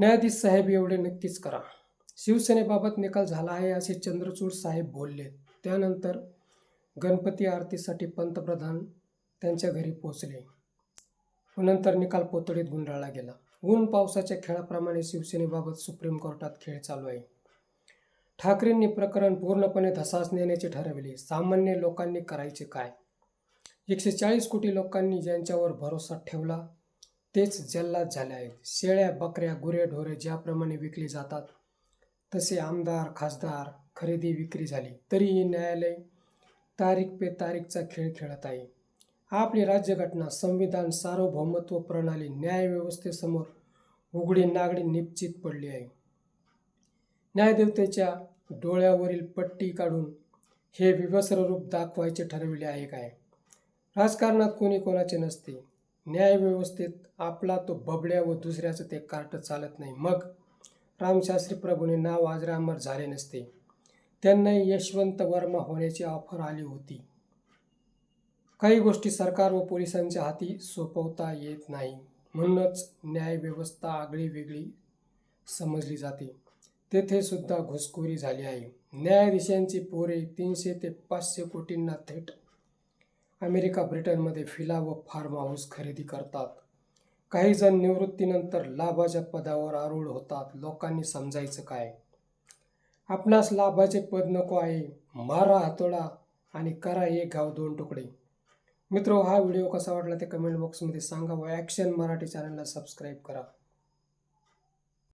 न्यायाधीश साहेब एवढे नक्कीच करा. शिवसेनेबाबत निकाल झाला आहे असे चंद्रचूड साहेब बोलले. त्यानंतर गणपती आरतीसाठी पंतप्रधान त्यांच्या घरी पोचले नंतर निकाल पोतडीत गुंडाळला गेला. ऊन पावसाच्या खेळाप्रमाणे शिवसेनेबाबत सुप्रीम कोर्टात खेळ चालू आहे. ठाकरेंनी प्रकरण पूर्णपणे धसास नेण्याचे ठरविले. सामान्य लोकांनी करायचे काय? एकशे चाळीस कोटी लोकांनी ज्यांच्यावर भरोसा ठेवला तेच जल्लाद झाले आहेत. शेळ्या बकऱ्या गुरेढोरे ज्याप्रमाणे विकली जातात तसे आमदार खासदार खरेदी विक्री झाली. तरीही न्यायालय तारीख पे तारीखचा खेळ खेळत आहे. आपली राज्यघटना संविधान सार्वभौमत्व प्रणाली न्यायव्यवस्थेसमोर उघडी नागडी निश्चित पडली आहे. न्यायदेवतेच्या डोळ्यावरील पट्टी काढून हे विवस्त्र रूप दाखवायचे ठरविले आहे काय? राजकारणात कोणी कोणाचे नसते. न्यायव्यवस्थेत आपला तो बबड्या व दुसऱ्याचं ते कार्ट चालत नाही. मग रामशास्त्री प्रभूने नाव आजरामर झाले नसते. त्यांना यशवंत वर्मा होण्याची ऑफर आली होती. काही गोष्टी सरकार व पोलिसांच्या हाती सोपवता येत नाही. म्हणूनच न्यायव्यवस्था आगळी वेगळी समजली जाते. तेथे सुद्धा घुसखोरी झाली आहे. न्यायाधीशांची पोरे तीनशे ते पाचशे कोटींना थेट अमेरिका ब्रिटनमध्ये फिला व फार्म हाऊस खरेदी करतात. काही जण निवृत्तीनंतर लाभाच्या पदावर आरूढ होतात. लोकांनी समजायचं काय? आपणास लाभाचे पद नको आहे. मारा हातोडा आणि करा एक गाव दोन तुकडे. मित्र हा व्हिडिओ कसा वाटला ते कमेंट बॉक्समध्ये सांगा व ॲक्शन मराठी चॅनलला सबस्क्राईब करा.